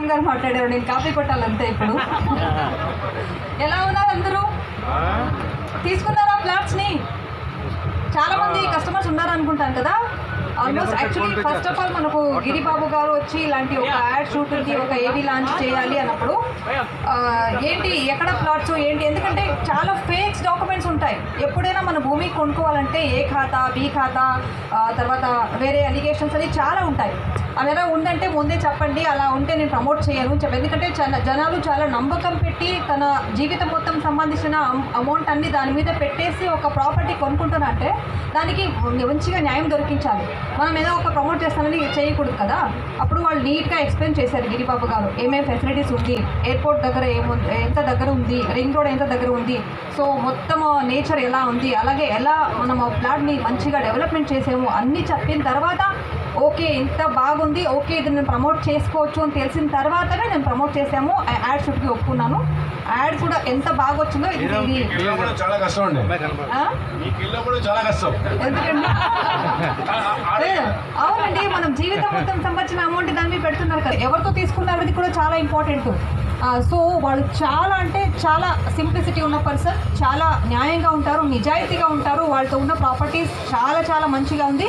శ్రీరామ్ గారు మాట్లాడారు నేను కాపీ కొట్టాలంతే ఇప్పుడు. ఎలా ఉన్నారు అందరూ? తీసుకున్నారా ఫ్లాట్స్ని? చాలా మంది కస్టమర్స్ ఉన్నారు అనుకుంటాను కదా. Almost actually first of all మనకు గిరిబాబు గారు వచ్చి ఇలాంటి ఒక యాడ్ షూట్ ఉంది ఒక ఏవి లాంచ్ చేయాలి అన్నప్పుడు ఏంటి ఎక్కడ ప్లాట్స్ ఏంటి? ఎందుకంటే చాలా ఫేక్స్ డాక్యుమెంట్స్ ఉంటాయి. ఎప్పుడైనా మన భూమి కొనుక్కోవాలంటే ఏ ఖాతా బి ఖాతా తర్వాత వేరే అలిగేషన్స్ అని చాలా ఉంటాయి. అవి ఎలా ఉందంటే ముందే చెప్పండి అలా ఉంటే నేను ప్రమోట్ చేయను ఎందుకంటే చాలా జనాలు చాలా నమ్మకం పెట్టి తన జీవితం మొత్తం సంబంధించిన అమౌంట్ అన్ని దాని మీద పెట్టేసి ఒక ప్రాపర్టీ కొనుక్కుంటున్నారంటే దానికి మంచిగా న్యాయం దొరికించాలి. మనం ఏదో ఒక ప్రమోట్ చేస్తానని చేయకూడదు కదా. అప్పుడు వాళ్ళు నీట్గా ఎక్స్ప్లెయిన్ చేశారు గిరిబాబు గారు ఏమేమి ఫెసిలిటీస్ ఉంది ఎయిర్పోర్ట్ దగ్గర ఏముంది ఎంత దగ్గర ఉంది రింగ్ రోడ్ ఎంత దగ్గర ఉంది సో మొత్తం నేచర్ ఎలా ఉంది అలాగే ఎలా మనం ఆ ప్లాట్ని మంచిగా డెవలప్మెంట్ చేసాము అన్నీ చెప్పిన తర్వాత ఓకే ఇంత బాగుంది ఓకే ఇది నేను ప్రమోట్ చేసుకోవచ్చు అని తెలిసిన తర్వాతనే నేను ప్రమోట్ చేసాము ఆ యాడ్ షూట్కి ఒప్పుకున్నాను. యాడ్ కూడా ఎంత బాగా వచ్చిందో ఇది ఇది ఇల్లు కూడా చాలా కష్టం అండి. చాలా ఎందుకండి? అవునండి మనం జీవితం మొత్తం సంబంధించిన అమౌంట్ దాని మీద పెడుతున్నారు కదా. ఎవరితో తీసుకున్నారు అది కూడా చాలా ఇంపార్టెంట్ సో వాళ్ళు చాలా అంటే చాలా సింప్లిసిటీ ఉన్న పర్సన్ చాలా న్యాయంగా ఉంటారు నిజాయితీగా ఉంటారు. వాళ్ళతో ఉన్న ప్రాపర్టీస్ చాలా చాలా మంచిగా ఉంది.